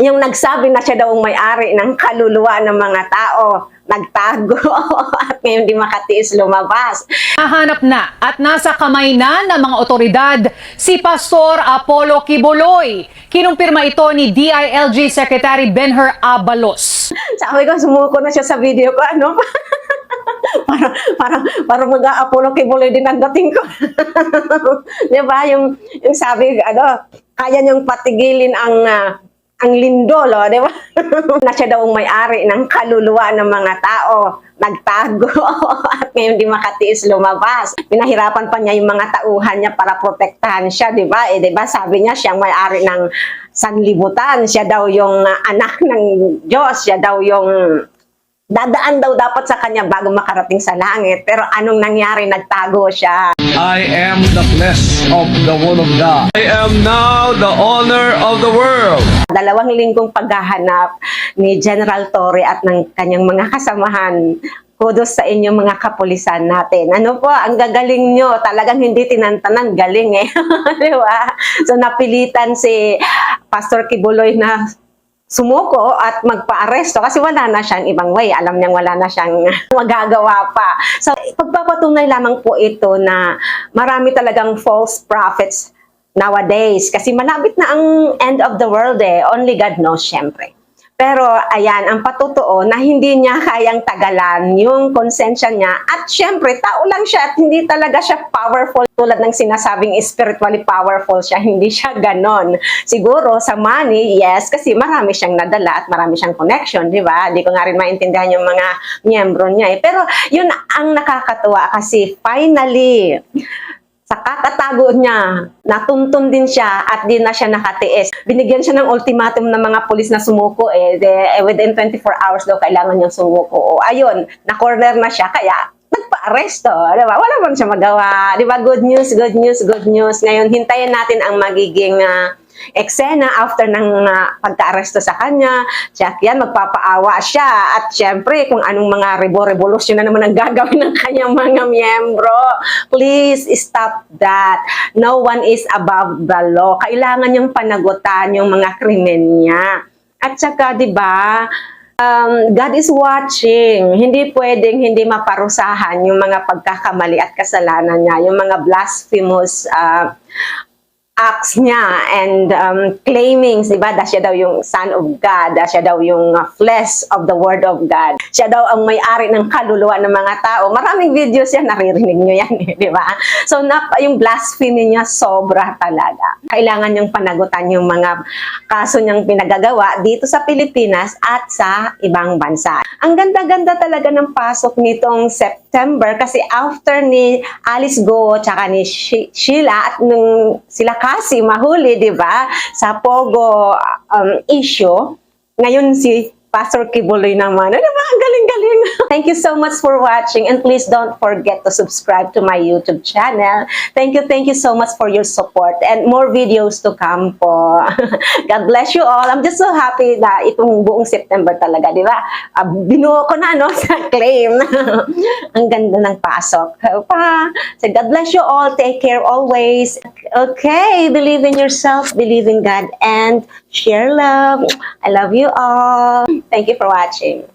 yung nagsabi na siya daw ang may-ari ng kaluluwa ng mga tao, nagtago at ngayon di makatiis lumabas. Nahanap na at nasa kamay na ng mga otoridad si Pastor Apollo Kibuloy. Kinumpirma ito ni DILG Secretary Benher Abalos. Sabi ko, sumuko na siya sa video ko, ano parang, parang, parang mag-a-apollo kay Buloy din ang dating ko. Di ba? Yung, yung sabi, ano, kaya niyang patigilin ang ah, ang lindol, oh, di ba? na siya daw may-ari ng kaluluwa ng mga tao, nagtago at ngayon di makatiis lumabas. Pinahirapan pa niya yung mga tauhan niya para protektahan siya, di ba? Eh, di ba? Sabi niya siyang may-ari ng sanlibutan, siya daw yung ah, anak ng Diyos, siya daw yung dadaan daw dapat sa kanya bago makarating sa langit. Pero anong nangyari? Nagtago siya. I am the flesh of the Word of God. I am now the honor of the world. Dalawang linggong paghahanap ni General Torre at ng kanyang mga kasamahan. Kudos sa inyo mga kapulisan natin. Ano po, ang gagaling nyo. Talagang hindi tinantanan, galing eh. Di ba? So napilitan si Pastor Kibuloy na sumuko at magpa-aresto kasi wala na siyang ibang way. Alam niyang wala na siyang magagawa pa. So, pagpapatunay lamang po ito na marami talagang false prophets nowadays. Kasi malapit na ang end of the world eh. Only God knows, syempre. Pero ayan, ang patotoo na hindi niya kayang tagalan yung konsensya niya at syempre, tao lang siya at hindi talaga siya powerful tulad ng sinasabing spiritually powerful siya, hindi siya ganon. Siguro sa money, yes, kasi marami siyang nadala at marami siyang connection, di ba? Hindi ko nga rin maintindihan yung mga miyembro niya eh. Pero yun ang nakakatuwa kasi finally, sa kakatago niya, natuntun din siya at di na siya nakatiis. Binigyan siya ng ultimatum ng mga pulis na sumuko eh. De, eh, within 24 hours daw kailangan niyang sumuko. O ayun, na-corner na siya kaya nagpa-aresto. Di ba? Wala bang siya magawa. Di ba? Good news, good news, good news. Ngayon, hintayin natin ang magiging ah, eksena after ng ah, pagka-aresto sa kanya. Check yan, magpapaawa siya. At syempre, kung anong mga rebo-revolusyon na naman ang gagawin ng kanyang mga miyembro. Please stop that. No one is above the law. Kailangan yung panagutan yung mga krimen niya. At saka, di ba, um, God is watching. Hindi pwedeng hindi maparusahan yung mga pagkakamali at kasalanan niya, yung mga blasphemous uh, acts niya and um, claimings, di ba, na siya daw yung son of God, na siya daw yung uh, flesh of the word of God. Siya daw ang may-ari ng kaluluwa ng mga tao. Maraming videos yan, naririnig nyo yan, eh, di ba? So, nap yung blasphemy niya, sobra talaga. Kailangan niyang panagutan yung mga kaso niyang pinagagawa dito sa Pilipinas at sa ibang bansa. Ang ganda-ganda talaga ng pasok nitong September kasi after ni Alice Go tsaka ni Sheila at nung sila kasi mahuli, di ba, sa Pogo um, issue, ngayon si Pastor Kibuloy naman. Ano ba? Ang galing-galing. Thank you so much for watching and please don't forget to subscribe to my YouTube channel. Thank you, thank you so much for your support and more videos to come po. God bless you all. I'm just so happy na itong buong September talaga, di ba? Uh, binuo ko na, no, sa claim. Ang ganda ng pasok. Pa. So God bless you all. Take care always. Okay, believe in yourself, believe in God, and share love. I love you all. Thank you for watching.